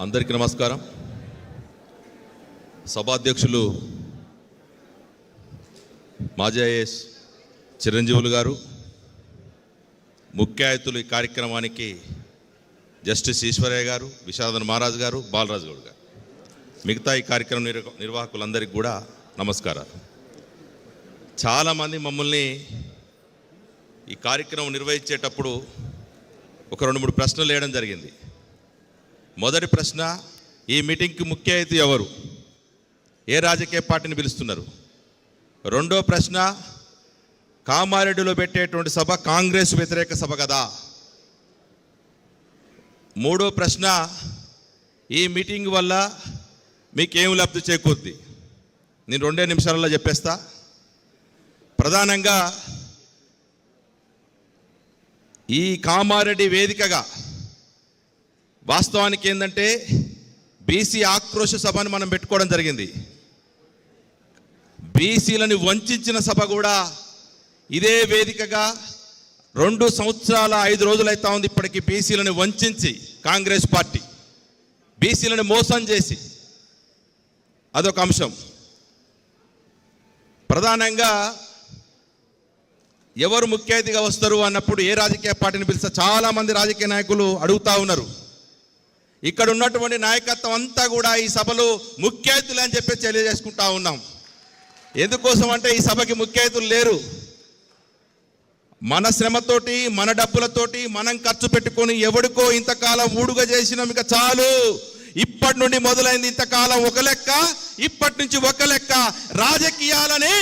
అందరికీ నమస్కారం. సభాధ్యక్షులు మాజీ ఐఏఎస్ చిరంజీవులు గారు ముఖ్య అతిథులు ఈ కార్యక్రమానికి జస్టిస్ ఈశ్వరయ్య గారు విశారదన్ మహారాజ్ గారు బాలరాజు గౌడ్ గారు. మిగతా ఈ కార్యక్రమం నిర్వ నిర్వాహకులందరికీ కూడా నమస్కారాలు. చాలామంది మమ్మల్ని ఈ కార్యక్రమం నిర్వహించేటప్పుడు ఒక రెండు మూడు ప్రశ్నలు వేయడం జరిగింది. మొదటి ప్రశ్న ఈ మీటింగ్కి ముఖ్య అతిథి ఎవరు? ఏ రాజకీయ పార్టీని పిలుస్తున్నారు? రెండో ప్రశ్న కామారెడ్డిలో పెట్టేటువంటి సభ కాంగ్రెస్ వ్యతిరేక సభ కదా? మూడో ప్రశ్న ఈ మీటింగ్ వల్ల మీకేం లబ్ధి చేకూరుద్ది? నేను రెండే నిమిషాలలో చెప్పేస్తా. ప్రధానంగా ఈ కామారెడ్డి వేదికగా వాస్తవానికి ఏంటంటే బీసీ ఆక్రోశ సభను మనం పెట్టుకోవడం జరిగింది. బీసీలని వంచిన సభ కూడా ఇదే వేదికగా రెండు సంవత్సరాల ఐదు రోజులైతా ఉంది ఇప్పటికి బీసీలను వంచి కాంగ్రెస్ పార్టీ. బీసీలను మోసం చేసి. అదొక అంశం. ప్రధానంగా ఎవరు ముఖ్య అతిథిగా వస్తారు అన్నప్పుడు ఏ రాజకీయ పార్టీని పిలిస్తే చాలా మంది రాజకీయ నాయకులు అడుగుతా ఉన్నారు. ఇక్కడ ఉన్నటువంటి నాయకత్వం అంతా కూడా ఈ సభలో ముఖ్యతులు అని చెప్పి తెలియజేసుకుంటా ఉన్నాం. ఎందుకోసం అంటే ఈ సభకి ముఖ్యతులు లేరు. మన శ్రమతోటి మన డబ్బులతోటి మనం ఖర్చు పెట్టుకొని ఎవడికో ఇంతకాలం ఊడుగా చేసినాం ఇక చాలు. ఇప్పటి నుండి మొదలైంది ఇంతకాలం ఒక లెక్క ఇప్పటి నుంచి ఒక లెక్క. రాజకీయాలని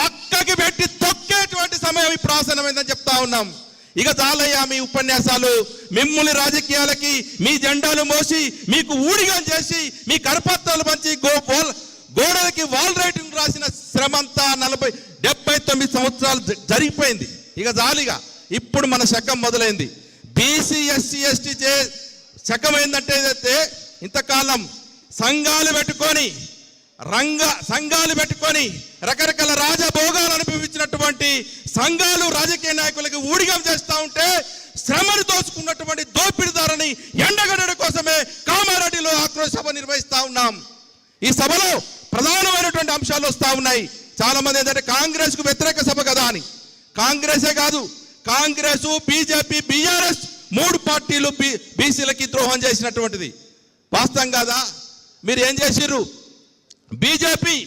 పక్కకి పెట్టి తొక్కేటువంటి సమయం ఇప్పుడు ఆసనమైందని చెప్తా ఉన్నాం. ఇక చాలయ్యా మీ ఉపన్యాసాలు. మిమ్మల్ని రాజకీయాలకి మీ జెండాలు మోసి మీకు ఊడిగా చేసి మీ కరపత్రాలు పంచి గో గోల్- గోడలకి వాల్ రైటింగ్ రాసిన శ్రమంతా నలభై డెబ్బై తొమ్మిది సంవత్సరాలు జరిగిపోయింది. ఇక జాలిగా ఇప్పుడు మన శకం మొదలైంది. బీసీ ఎస్సీ ఎస్టీ చే శకం ఏంటంటే ఏదైతే ఇంతకాలం సంఘాలు పెట్టుకొని రంగ సంఘాలు పెట్టుకొని రకరకాల రాజభోగ సంఘాలు రాజకీయ నాయకులకు ఊడిగం చేస్తూ ఉంటే శ్రమను దోచుకున్నటువంటి దోపిడిదారుని ఎండగడడం కోసమే కామారెడ్డిలో ఆక్రోశ సభ నిర్వహిస్తా ఉన్నాం. ఈ సభలో ప్రధానమైనటువంటి అంశాలు వస్తూ ఉన్నాయి. చాలా మంది ఏంటంటే కాంగ్రెస్కు వ్యతిరేక సభ కదా అని. కాంగ్రెసే కాదు. కాంగ్రెస్ బీజేపీ బీఆర్ఎస్ మూడు పార్టీలు బీ- బీసీలకి ద్రోహం చేసినటువంటిది. వాస్తవం కాదా? మీరు ఏం చేసిర్రు? బీజేపీ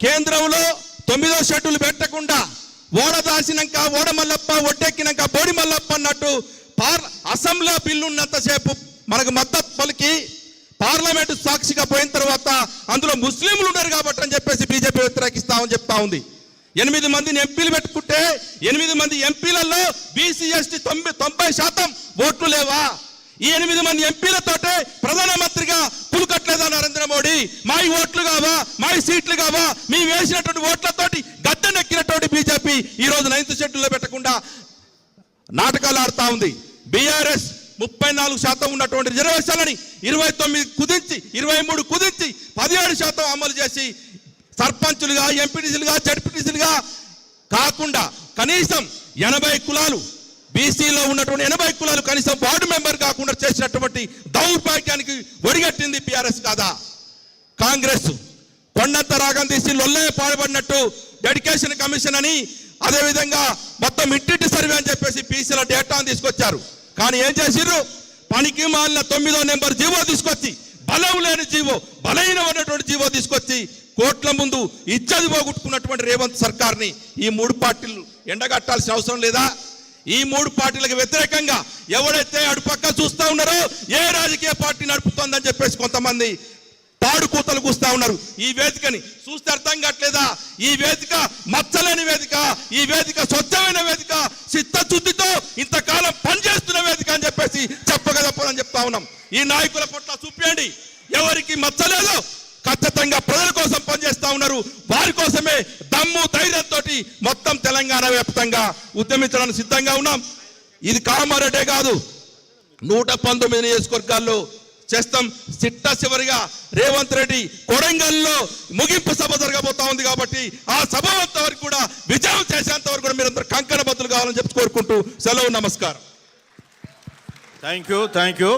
కేంద్రంలో తొమ్మిదో షెడ్యూల్ పెట్టకుండా ఓడ దాసినాక ఓడ మల్లప్ప ఒడ్డెక్కినాక బోడి మల్లప్ప అన్నట్టు పార్ అసెంబ్లీ బిల్లు ఉన్నంతసేపు మనకు మద్దతు పలికి పార్లమెంట్ సాక్షిగా పోయిన తర్వాత అందులో ముస్లింలు ఉన్నారు కాబట్టి అని చెప్పేసి బీజేపీ వ్యతిరేకిస్తామని చెప్తా ఉంది. ఎనిమిది మందిని ఎంపీలు పెట్టుకుంటే ఎనిమిది మంది ఎంపీలలో బీసీ ఎస్టీ తొంభై తొంభై శాతం ఓట్లు లేవా? ఈ ఎనిమిది మంది ఎంపీలతోటే ప్రధానమంత్రిగా పులుకట్లేదా నరేంద్ర మోడీ? మా ఓట్లు కావా? మా సీట్లు కావా? మేము వేసినటువంటి ఓట్లతోటి గద్దెనెక్కినటువంటి బీజేపీ ఈ రోజు నైన్త్ షెడ్యూల్లో పెట్టకుండా నాటకాలు ఆడుతూ ఉంది. బీఆర్ఎస్ ముప్పై నాలుగు శాతం ఉన్నటువంటి రిజర్వేషన్లని ఇరవై తొమ్మిది కుదించి ఇరవై మూడు కుదించి పదిహేడు శాతం అమలు చేసి సర్పంచులుగా ఎంపీటీసీలుగా జడ్పీటీసీలుగా కాకుండా కనీసం ఎనభై కులాలు బీసీలో ఉన్నటువంటి ఎనభై కులాలు కనీసం వార్డు మెంబర్ కాకుండా చేసినటువంటి దౌర్భాగ్యానికి ఒడిగట్టింది బీఆర్ఎస్ కాదా? కాంగ్రెస్ కొండంత రాగం తీసి లొల్లే పాడుపడినట్టు డెడికేషన్ కమిషన్ అని అదేవిధంగా మొత్తం ఇంటింటి సర్వే అని చెప్పేసి పీసీల డేటాను తీసుకొచ్చారు. కానీ ఏం చేసిర్రు? పనికి మాలిన తొమ్మిదో నెంబర్ జీవో తీసుకొచ్చి బలం లేని జీవో బలహీనమైనటువంటి జీవో తీసుకొచ్చి కోట్ల ముందు ఇచ్చది పోగొట్టుకున్నటువంటి రేవంత్ సర్కార్ని ఈ మూడు పార్టీలు ఎండగట్టాల్సిన అవసరం లేదా? ఈ మూడు పార్టీలకు వ్యతిరేకంగా ఎవడైతే అడుపక్క చూస్తా ఉన్నారో ఏ రాజకీయ పార్టీ నడుపుతోందని చెప్పేసి కొంతమంది కూతలు కూస్తా ఉన్నారు. ఈ వేదికని చూస్తే అర్థం కావట్లేదా? ఈ వేదిక మచ్చలేని వేదిక ఈ వేదిక స్వచ్ఛమైన వేదిక చిత్తశుద్ధితో ఇంతకాలం పనిచేస్తున్న వేదిక అని చెప్పేసి చెప్పక తప్పదని చెప్తా ఉన్నాం. ఈ నాయకుల పట్ల చూపించండి ఎవరికి మచ్చలేదో ఖచ్చితంగా ప్రజల కోసం పనిచేస్తా ఉన్నారు. వారి కోసమే దమ్ము ధైర్యంతో మొత్తం తెలంగాణ వ్యాప్తంగా ఉద్యమించడానికి సిద్ధంగా ఉన్నాం. ఇది కామారెడ్డే కాదు. నూట పంతొమ్మిది నియోజకవర్గాల్లో చేస్తాం. చిట్ట చివరిగా రేవంత్ రెడ్డి కొడంగల్లో ముగింపు సభ జరగబోతా ఉంది కాబట్టి ఆ సభ వరకు కూడా విజయం చేసేంత వరకు కూడా మీరందరూ కంకణ బద్దులు కావాలని చెప్పి కోరుకుంటూ సెలవు నమస్కారం. Thank you thank you